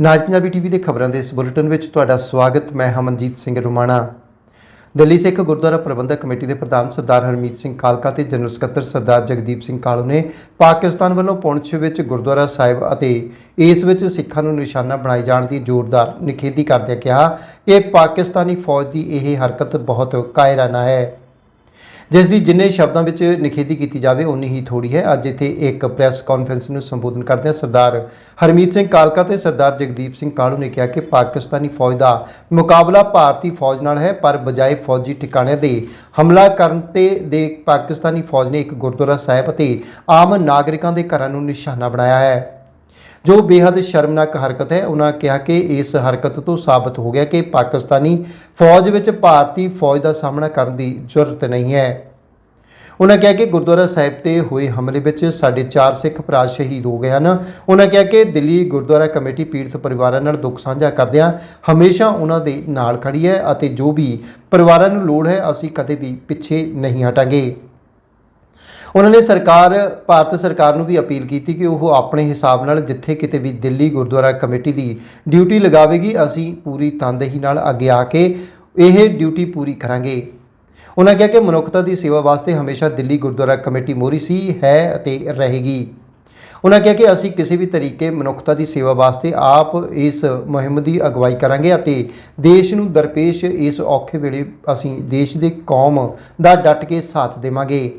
ਨਾਜ Punjabi TV ਦੇ ਖਬਰਾਂ ਦੇ ਇਸ ਬੁਲੇਟਿਨ ਵਿੱਚ ਤੁਹਾਡਾ ਸਵਾਗਤ, ਮੈਂ ਹਮਨਜੀਤ ਸਿੰਘ ਰੁਮਾਣਾ। ਦਿੱਲੀ ਸਿੱਖ ਗੁਰਦੁਆਰਾ ਪ੍ਰਬੰਧਕ ਕਮੇਟੀ ਦੇ ਪ੍ਰਧਾਨ ਸਰਦਾਰ ਹਰਮੀਤ ਸਿੰਘ ਕਾਲਕਾ ਤੇ ਜਨਰਲ ਸਕੱਤਰ ਸਰਦਾਰ ਜਗਦੀਪ ਸਿੰਘ ਕਾਲੂ ਨੇ ਪਾਕਿਸਤਾਨ ਵੱਲੋਂ ਪੁੰਛ ਵਿੱਚ ਗੁਰਦੁਆਰਾ ਸਾਹਿਬ ਅਤੇ ਇਸ ਵਿੱਚ ਸਿੱਖਾਂ ਨੂੰ ਨਿਸ਼ਾਨਾ ਬਣਾਏ ਜਾਣ ਦੀ ਜ਼ੋਰਦਾਰ ਨਿਖੇਧੀ ਕਰਦਿਆਂ ਕਿਹਾ ਕਿ ਪਾਕਿਸਤਾਨੀ ਫੌਜ ਦੀ ਇਹ ਹਰਕਤ ਬਹੁਤ ਕਾਇਰਾਨਾ ਹੈ। ਜਿਸ ਦੀ ਜਿੰਨੇ ਸ਼ਬਦਾਂ ਵਿੱਚ ਨਿਖੇਧੀ ਕੀਤੀ ਜਾਵੇ ਉਨੀ ਹੀ ਥੋੜੀ ਹੈ। ਅੱਜ ਇੱਥੇ ਇੱਕ ਪ੍ਰੈਸ ਕਾਨਫਰੰਸ ਨੂੰ ਸੰਬੋਧਨ ਕਰਦਿਆਂ ਸਰਦਾਰ ਹਰਮੀਤ ਸਿੰਘ ਕਾਲਕਾ ਤੇ ਸਰਦਾਰ ਜਗਦੀਪ ਸਿੰਘ ਕਾਲੂ ਨੇ ਕਿਹਾ ਕਿ ਪਾਕਿਸਤਾਨੀ ਫੌਜ ਦਾ ਮੁਕਾਬਲਾ ਭਾਰਤੀ ਫੌਜ ਨਾਲ ਹੈ, ਪਰ ਬਜਾਏ ਫੌਜੀ ਠਿਕਾਣਿਆਂ ਦੇ ਹਮਲਾ ਕਰਨ ਤੇ ਦੇ ਪਾਕਿਸਤਾਨੀ ਫੌਜ ਨੇ ਇੱਕ ਗੁਰਦੁਆਰਾ ਸਾਹਿਬ ਅਤੇ ਆਮ ਨਾਗਰਿਕਾਂ ਦੇ ਘਰਾਂ ਨੂੰ ਨਿਸ਼ਾਨਾ ਬਣਾਇਆ ਹੈ। ਜੋ ਬੇहद ਸ਼ਰਮਨਾਕ ਹਰਕਤ ਹੈ, ਉਹਨਾਂ ਕਿਹਾ ਕਿ ਇਸ ਹਰਕਤ ਤੋਂ ਸਾਬਤ ਹੋ ਗਿਆ ਕਿ ਪਾਕਿਸਤਾਨੀ ਫੌਜ ਵਿੱਚ ਭਾਰਤੀ ਫੌਜ ਦਾ ਸਾਹਮਣਾ ਕਰਨ ਦੀ ਜ਼ਰੂਰਤ ਨਹੀਂ ਹੈ। ਉਹਨਾਂ ਕਿਹਾ ਕਿ ਗੁਰਦੁਆਰਾ ਸਾਹਿਬ ਤੇ ਹੋਏ ਹਮਲੇ ਵਿੱਚ ਸਾਡੇ 4 ਸਿੱਖ ਭਰਾ ਸ਼ਹੀਦ ਹੋ ਗਏ ਹਨ। ਉਹਨਾਂ ਕਿਹਾ ਕਿ ਦਿੱਲੀ ਗੁਰਦੁਆਰਾ ਕਮੇਟੀ ਪੀੜਤ ਪਰਿਵਾਰਾਂ ਨਾਲ ਦੁੱਖ ਸਾਂਝਾ ਕਰਦਿਆਂ ਹਮੇਸ਼ਾ ਉਹਨਾਂ ਦੇ ਨਾਲ ਖੜੀ ਹੈ ਅਤੇ ਜੋ ਵੀ ਪਰਿਵਾਰਾਂ ਨੂੰ ਲੋੜ ਹੈ, ਅਸੀਂ ਕਦੇ ਵੀ ਪਿੱਛੇ ਨਹੀਂ ਹਟਾਂਗੇ। ਉਹਨਾਂ ਨੇ ਸਰਕਾਰ, ਭਾਰਤ ਸਰਕਾਰ ਨੂੰ ਵੀ ਅਪੀਲ ਕੀਤੀ ਕਿ ਉਹ ਆਪਣੇ ਹਿਸਾਬ ਨਾਲ ਜਿੱਥੇ ਕਿਤੇ ਵੀ ਦਿੱਲੀ ਗੁਰਦੁਆਰਾ ਕਮੇਟੀ ਦੀ ਡਿਊਟੀ ਲਗਾਵੇਗੀ, ਅਸੀਂ ਪੂਰੀ ਤਨਦੇਹੀ ਨਾਲ ਅੱਗੇ ਆ ਕੇ ਇਹ ਡਿਊਟੀ ਪੂਰੀ ਕਰਾਂਗੇ। ਉਹਨਾਂ ਕਿਹਾ ਕਿ ਮਨੁੱਖਤਾ ਦੀ ਸੇਵਾ ਵਾਸਤੇ ਹਮੇਸ਼ਾ ਦਿੱਲੀ ਗੁਰਦੁਆਰਾ ਕਮੇਟੀ ਮੋਰੀ ਸੀ, ਹੈ ਅਤੇ ਰਹੇਗੀ। ਉਹਨਾਂ ਕਿਹਾ ਕਿ ਅਸੀਂ ਕਿਸੇ ਵੀ ਤਰੀਕੇ ਮਨੁੱਖਤਾ ਦੀ ਸੇਵਾ ਵਾਸਤੇ ਆਪ ਇਸ ਮੁਹਿੰਮ ਦੀ ਅਗਵਾਈ ਕਰਾਂਗੇ ਅਤੇ ਦੇਸ਼ ਨੂੰ ਦਰਪੇਸ਼ ਇਸ ਔਖੇ ਵੇਲੇ ਅਸੀਂ ਦੇਸ਼ ਦੇ ਕੌਮ ਦਾ ਡਟ ਕੇ ਸਾਥ ਦੇਵਾਂਗੇ।